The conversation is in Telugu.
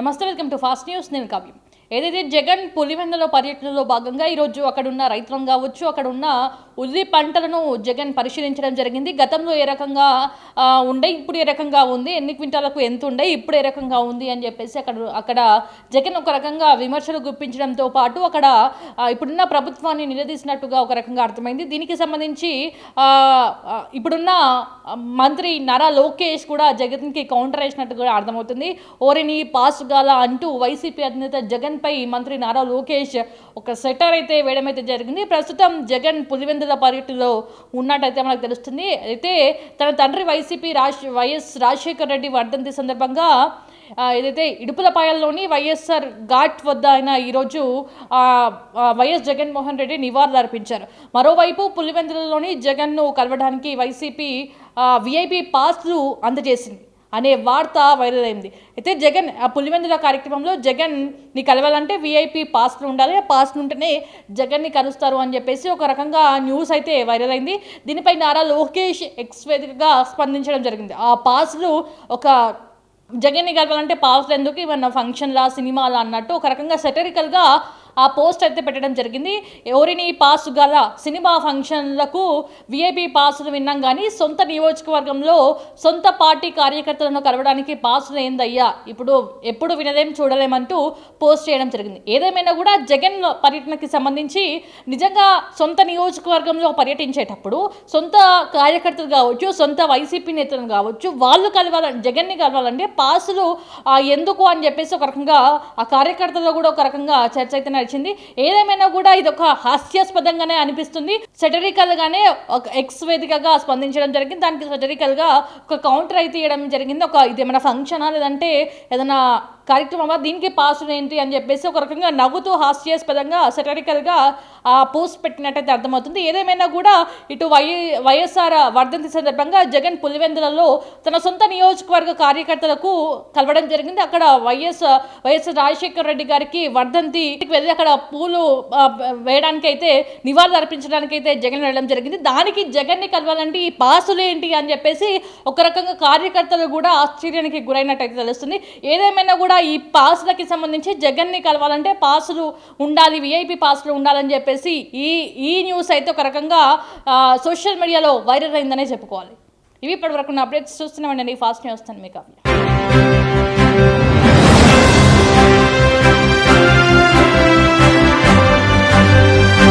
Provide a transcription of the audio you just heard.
నమస్తే వెల్కమ్ టు ఫాస్ట్ న్యూస్ నేను కావ్యం ఏదైతే జగన్ పులివెందుల పర్యటనలో భాగంగా ఈరోజు అక్కడున్న రైతులను కావచ్చు అక్కడున్న ఉల్లి పంటలను జగన్ పరిశీలించడం జరిగింది. గతంలో ఏ రకంగా ఉండే ఇప్పుడు ఏ రకంగా ఉంది? ఎన్ని క్వింటాలకు ఎంత ఉండే? ఇప్పుడు ఏ రకంగా ఉంది? అని చెప్పేసి అక్కడ అక్కడ జగన్ ఒక రకంగా విమర్శలు గుప్పించడంతో పాటు అక్కడ ఇప్పుడున్న ప్రభుత్వాన్ని నిలదీసినట్టుగా ఒక రకంగా అర్థమైంది. దీనికి సంబంధించి ఇప్పుడున్న మంత్రి నారా లోకేష్ కూడా జగన్కి కౌంటర్ వేసినట్టు కూడా అర్థమవుతుంది. ఓరిని పాస్ గాల అంటూ వైసీపీ అధినేత జగన్ జగన్పై మంత్రి నారా లోకేష్ ఒక సెటర్ అయితే వేయడం అయితే జరిగింది. ప్రస్తుతం జగన్ పులివెందుల పర్యటనలో ఉన్నట్టయితే మనకు తెలుస్తుంది. అయితే తన తండ్రి వైసీపీ రాజ్ వైఎస్ రాజశేఖర్ రెడ్డి వర్ధంతి సందర్భంగా ఏదైతే ఇడుపులపాయల్లోని వైఎస్ఆర్ ఘాట్ వద్ద ఆయన ఈరోజు వైఎస్ జగన్మోహన్ రెడ్డి నివాళులు అర్పించారు మరోవైపు పులివెందులలోని జగన్ను కలవడానికి వైసీపీ విఐపి పాస్లు అందజేసింది. అనే వార్త వైరల్ అయింది. అయితే జగన్ ఆ పులివెందుల కార్యక్రమంలో జగన్ని కలవాలంటే వీఐపీ పాస్లు ఉండాలి. ఆ పాస్లు ఉంటేనే జగన్ని కలుస్తారు అని చెప్పేసి ఒక రకంగా న్యూస్ అయితే వైరల్ అయింది. దీనిపై నారా లోకేష్ ఎక్స్వేదికగా స్పందించడం జరిగింది. ఆ పాస్లు ఒక జగన్ని కలవాలంటే పాస్లు ఎందుకు ఏమన్నా ఫంక్షన్లా సినిమాలా అన్నట్టు ఒక రకంగా సెటరికల్గా ఆ పోస్ట్ అయితే పెట్టడం జరిగింది. ఎవరిని పాస్ గల సినిమా ఫంక్షన్లకు విఐపి పాసులు విన్నాం కానీ సొంత నియోజకవర్గంలో సొంత పార్టీ కార్యకర్తలను కలవడానికి పాసులు ఏందయ్యా? ఇప్పుడు ఎప్పుడు వినలేం చూడలేమంటూ పోస్ట్ చేయడం జరిగింది. ఏదేమైనా కూడా జగన్ పర్యటనకి సంబంధించి నిజంగా సొంత నియోజకవర్గంలో పర్యటించేటప్పుడు సొంత కార్యకర్తలు కావచ్చు సొంత వైసీపీ నేతలు కావచ్చు వాళ్ళు కలవాలని జగన్ని కలవాలంటే పాసులు ఎందుకు అని చెప్పేసి ఒక రకంగా ఆ కార్యకర్తల్లో కూడా ఒక రకంగా చర్చ అయితే నడిచింది ఏదేమైనా కూడా ఇది ఒక హాస్యాస్పదంగానే అనిపిస్తుంది. సెటరికల్ గానే ఒక ఎక్స్ వేదికగా స్పందించడం జరిగింది. దానికి సెటరికల్గా ఒక కౌంటర్ అయితే ఇవ్వడం జరిగింది. ఒక ఇది ఏమైనా ఫంక్షనా లేదంటే ఏదైనా కార్యక్రమమా దీనికి పాసులు ఏంటి అని చెప్పేసి ఒక రకంగా నవ్వుతూ హాస్యాస్పదంగా సెటరికల్గా ఆ పోస్ట్ పెట్టినట్టయితే అర్థమవుతుంది. ఏదేమైనా కూడా ఇటు వై వైఎస్ఆర్ వర్ధంతి సందర్భంగా జగన్ పులివెందులలో తన సొంత నియోజకవర్గ కార్యకర్తలకు కలవడం జరిగింది. అక్కడ వైఎస్ వైఎస్ రాజశేఖర్ రెడ్డి గారికి వర్ధంతి వెళ్ళి అక్కడ పూలు వేయడానికి అయితే నివాళులు అర్పించడానికి అయితే జగన్ వెళ్ళడం జరిగింది. దానికి జగన్ని కలవాలంటే ఈ పాసులు ఏంటి అని చెప్పేసి ఒక రకంగా కార్యకర్తలు కూడా ఆశ్చర్యానికి గురైనట్టయితే తెలుస్తుంది. ఏదేమైనా కూడా కూడా ఈ పాసులకి సంబంధించి జగన్ని కలవాలంటే పాసులు ఉండాలి విఐపి పాసులు ఉండాలని చెప్పేసి ఈ ఈ న్యూస్ అయితే ఒక రకంగా సోషల్ మీడియాలో వైరల్ అయిందనే చెప్పుకోవాలి. ఇవి ఇప్పటివరకు అప్డేట్స్ చూస్తున్నామండి. ఫాస్ట్ న్యూస్ వస్తాను మీకు